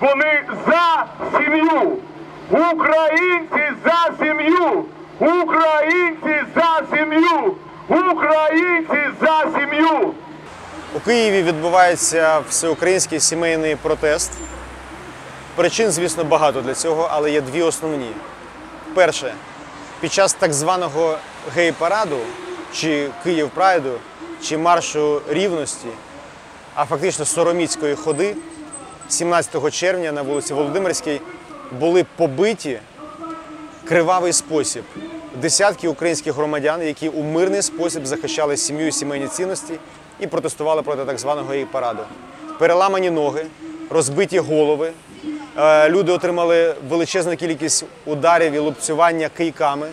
вони за сім'ю. Українці за сім'ю. Українці за сім'ю. Українці за сім'ю. У Києві відбувається всеукраїнський сімейний протест. Причин, звісно, багато для цього, але є дві основні. Перше, під час так званого гей-параду, чи Київ Прайду, чи маршу рівності, а фактично сороміцької ходи, 17 червня на вулиці Володимирській були побиті кривавий спосіб десятки українських громадян, які у мирний спосіб захищали сім'ю і сімейні цінності і протестували проти так званого її параду. Переламані ноги, розбиті голови. Е, Люди отримали величезну кількість ударів і лупцювання кийками.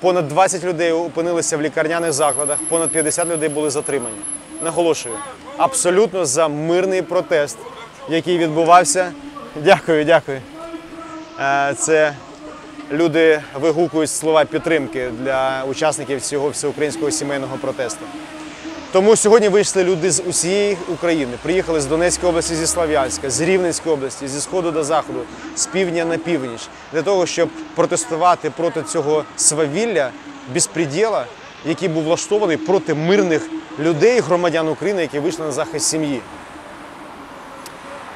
Понад 20 людей опинилися в лікарняних закладах, понад 50 людей були затримані. Наголошую, абсолютно за мирний протест, який відбувався. Дякую, дякую. Е, Це люди вигукують слова підтримки для учасників цього всеукраїнського сімейного протесту. Тому сьогодні вийшли люди з усієї України. Приїхали з Донецької області, зі Слов'янська, з Рівненської області, зі сходу до заходу, з півдня на північ, для того, щоб протестувати проти цього свавілля, безпреділа, який був влаштований проти мирних людей, громадян України, які вийшли на захист сім'ї.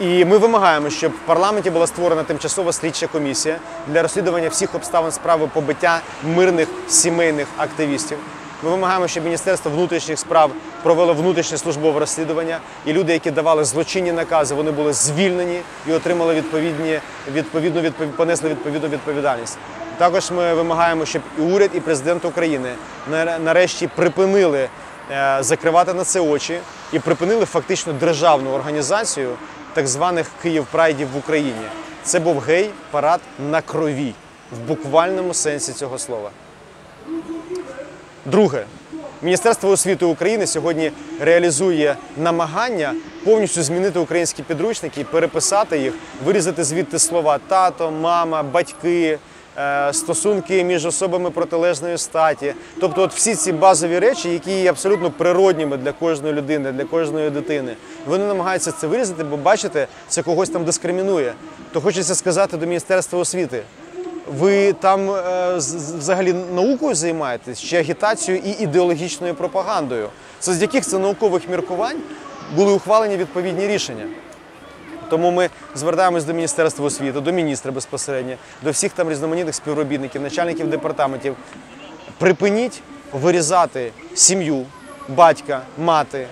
І ми вимагаємо, щоб в парламенті була створена тимчасова слідча комісія для розслідування всіх обставин справи побиття мирних сімейних активістів. Ми вимагаємо, щоб Міністерство внутрішніх справ провело внутрішнє службове розслідування, і люди, які давали злочинні накази, вони були звільнені і отримали відповідні відповідну відпов... понесли відповідну відповідальність. Також ми вимагаємо, щоб і уряд, і президент України на- нарешті припинили е, закривати на це очі і припинили фактично державну організацію так званих Київ Прайдів в Україні. Це був гей-парад на крові в буквальному сенсі цього слова. Друге, Міністерство освіти України сьогодні реалізує намагання повністю змінити українські підручники, переписати їх, вирізати звідти слова тато, мама, батьки, стосунки між особами протилежної статі. Тобто, от всі ці базові речі, які є абсолютно природніми для кожної людини, для кожної дитини. Вони намагаються це вирізати, бо бачите, це когось там дискримінує. То хочеться сказати до Міністерства освіти. Ви там е, взагалі наукою займаєтесь чи агітацією і ідеологічною пропагандою? Це з яких це наукових міркувань були ухвалені відповідні рішення? Тому ми звертаємось до Міністерства освіти, до міністра безпосередньо, до всіх там різноманітних співробітників, начальників департаментів. Припиніть вирізати сім'ю, батька, мати,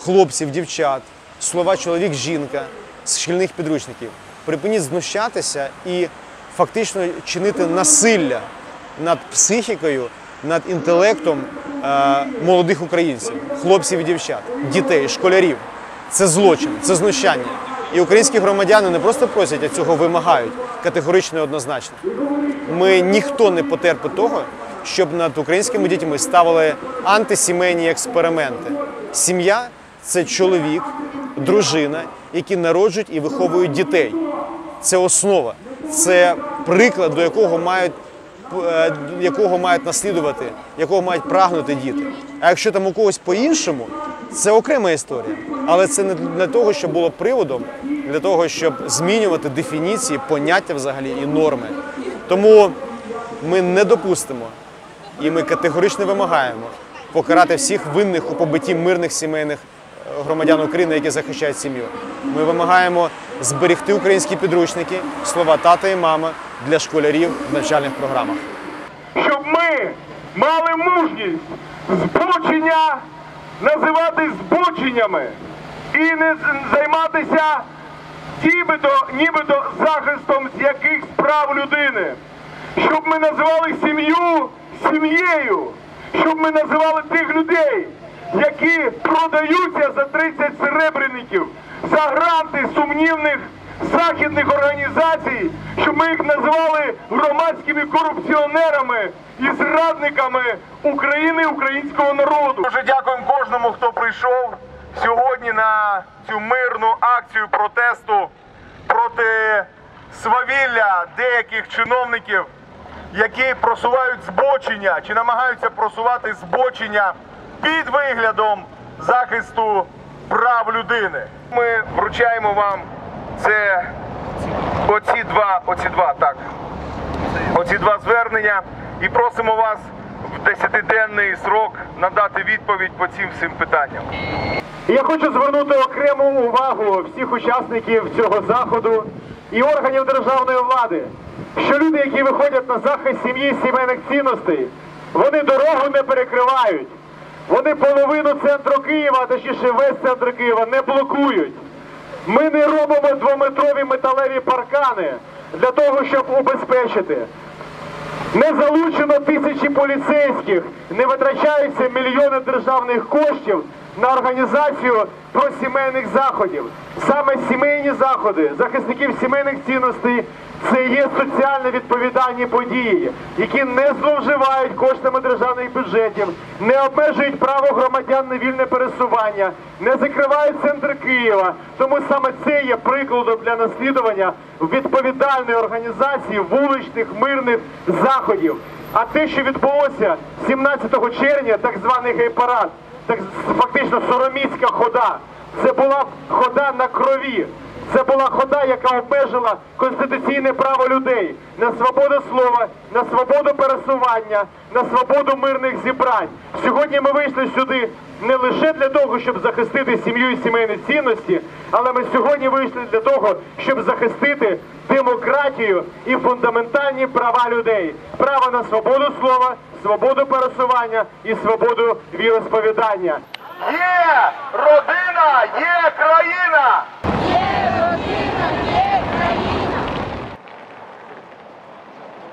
хлопців, дівчат, слова чоловік, жінка з шкільних підручників. Припиніть знущатися і фактично чинити насилля над психікою, над інтелектом е, молодих українців, хлопців і дівчат, дітей, школярів. Це злочин, це знущання. І українські громадяни не просто просять, а цього вимагають категорично і однозначно. Ми ніхто не потерпить того, щоб над українськими дітьми ставили антисімейні експерименти. Сім'я це чоловік, дружина, які народжують і виховують дітей. Це основа, це приклад, до якого мають якого мають наслідувати, якого мають прагнути діти. А якщо там у когось по-іншому, це окрема історія. Але це не для того, щоб було приводом, для того, щоб змінювати дефініції, поняття взагалі і норми. Тому ми не допустимо і ми категорично вимагаємо покарати всіх винних у побитті мирних сімейних е, громадян України, які захищають сім'ю. Ми вимагаємо зберегти українські підручники, слова тата і мама для школярів в навчальних програмах. Щоб ми мали мужність збочення називати збоченнями і не займатися нібито, нібито захистом з якихось прав людини. Щоб ми називали сім'ю сім'єю, щоб ми називали тих людей, які продаються за 30 серебряників, за гранти сумнівних західних організацій, щоб ми їх називали громадськими корупціонерами і зрадниками України українського народу. Дуже дякуємо кожному, хто прийшов. сьогодні на цю мирну акцію протесту проти свавілля деяких чиновників, які просувають збочення чи намагаються просувати збочення під виглядом захисту прав людини. Ми вручаємо вам це оці два, оці два, так. Оці два звернення і просимо вас в десятиденний срок надати відповідь по цим всім питанням. Я хочу звернути окрему увагу всіх учасників цього заходу і органів державної влади, що люди, які виходять на захист сім'ї сімейних цінностей, вони дорогу не перекривають. Вони половину центру Києва, а точніше весь центр Києва, не блокують. Ми не робимо двометрові металеві паркани для того, щоб убезпечити. Не залучено тисячі поліцейських, не витрачаються мільйони державних коштів на організацію просімейних заходів. Саме сімейні заходи захисників сімейних цінностей це є соціально відповідальні події, які не зловживають коштами державних бюджетів, не обмежують право громадян на вільне пересування, не закривають центр Києва. Тому саме це є прикладом для наслідування відповідальної організації вуличних мирних заходів. А те, що відбулося 17 червня, так званий гей-парад, так фактично сороміцька хода, це була хода на крові. Це була хода, яка обмежила конституційне право людей на свободу слова, на свободу пересування, на свободу мирних зібрань. Сьогодні ми вийшли сюди не лише для того, щоб захистити сім'ю і сімейні цінності, але ми сьогодні вийшли для того, щоб захистити демократію і фундаментальні права людей, право на свободу слова, свободу пересування і свободу віросповідання. Є родина, є країна!